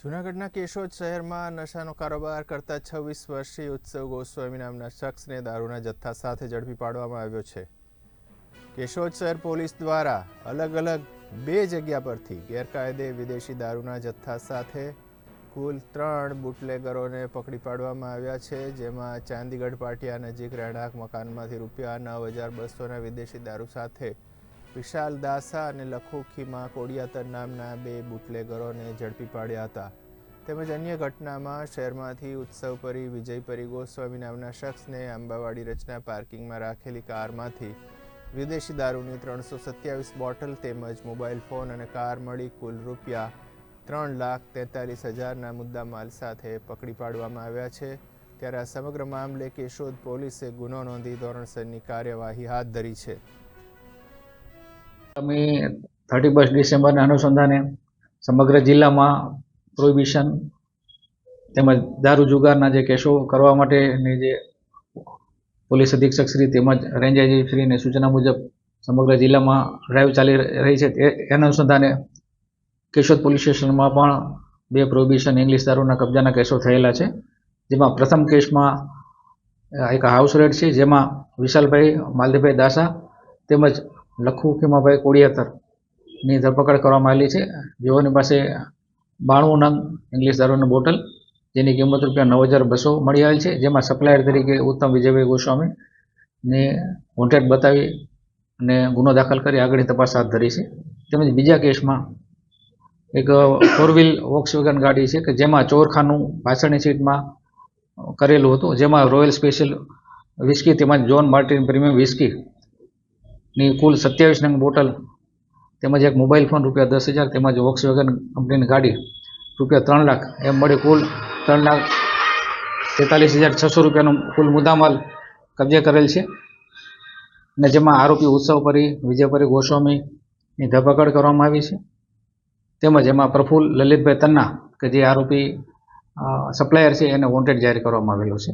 જૂનાગઢના કેશોદ શહેરમાં નશાનો કારોબાર કરતા છવ્વીસ વર્ષીય ઉત્સવ ગોસ્વામી નામના શખ્સને દારૂના જથ્થા સાથે ઝડપી પાડવામાં આવ્યો છે. કેશોદ શહેર પોલીસ દ્વારા અલગ અલગ બે જગ્યા પરથી ગેરકાયદે વિદેશી દારૂના જથ્થા સાથે કુલ ત્રણ બુટલેગરોને પકડી પાડવામાં આવ્યા છે, જેમાં ચાંદીગઢ પાટિયા નજીક રહેણાંક મકાનમાંથી રૂપિયા નવ હજાર બસોના વિદેશી દારૂ સાથે વિશાલ દાસા અને લખુખીમાં કોડિયાતર નામના બે બુટલેગરોને ઝડપી પાડ્યા હતા. તેમજ અન્ય ઘટનામાં શહેરમાંથી ઉત્સવપરી વિજયપરી ગોસ્વામી નામના શખ્સને આંબાવાડી રચના પાર્કિંગમાં રાખેલી કારમાંથી વિદેશી દારૂની ત્રણસો સત્યાવીસ બોટલ તેમજ મોબાઈલ ફોન અને કાર મળી કુલ રૂપિયા ત્રણ લાખ તેતાલીસ હજારના મુદ્દા માલ સાથે પકડી પાડવામાં આવ્યા છે. ત્યારે આ સમગ્ર મામલે કેશોદ પોલીસે ગુનો નોંધી ધોરણસરની કાર્યવાહી હાથ ધરી છે. અમે થર્ટી ફર્સ્ટ ડિસેમ્બરના અનુસંધાને સમગ્ર જિલ્લામાં પ્રોહિબિશન તેમજ દારૂ જુગારના જે કેસો કરવા માટેની જે પોલીસ અધિક્ષક શ્રી તેમજ રેન્જ શ્રીને સૂચના મુજબ સમગ્ર જિલ્લામાં ડ્રાઈવ ચાલી રહી છે. તે, એના અનુસંધાને કેશોદ પોલીસ સ્ટેશનમાં પણ બે પ્રોહિબિશન ઇંગ્લિશ દારૂના કબજાના કેસો થયેલા છે. જેમાં પ્રથમ કેસમાં એક હાઉસ રેડ છે, જેમાં વિશાલભાઈ માલદીભાઈ દાસા તેમજ લખુ ખીમાભાઈ કોડિયાતરની ધરપકડ કરવામાં આવેલી છે. જેઓની પાસે બાણું નંગ ઇંગ્લિશ દારૂની બોટલ, જેની કિંમત રૂપિયા નવ હજાર બસો મળી આવેલ છે. જેમાં સપ્લાયર તરીકે ઉત્તમ વિજયભાઈ ગોસ્વામી ને બતાવી અને ગુનો દાખલ કરી આગળની તપાસ હાથ ધરી છે. તેમજ બીજા કેસમાં એક ફોર વ્હીલ વોક્સવેગન ગાડી છે કે જેમાં ચોરખાનું પાછળની સીટમાં કરેલું હતું. જેમાં રોયલ સ્પેશિયલ વિસ્કી તેમજ જોન માર્ટિન પ્રીમિયમ વિસ્કી ની કુલ સત્યાવીસ નંગ બોટલ, તેમજ એક મોબાઈલ ફોન રૂપિયા દસ હજાર, તેમજ વોક્સ વેગન કંપનીની ગાડી રૂપિયા ત્રણ લાખ. એમ મળી કુલ ત્રણ લાખ તેતાલીસ હજાર છસો રૂપિયાનો કુલ મુદ્દામાલ કબજે કરેલ છે. અને જેમાં આરોપી ઉત્સવપરી, વિજયપરી ગોસ્વામીની ધરપકડ કરવામાં આવી છે. તેમજ એમાં પ્રફુલ્લ લલિતભાઈ તન્ના, કે જે આરોપી સપ્લાયર છે, એને વોન્ટેડ જાહેર કરવામાં આવેલો છે.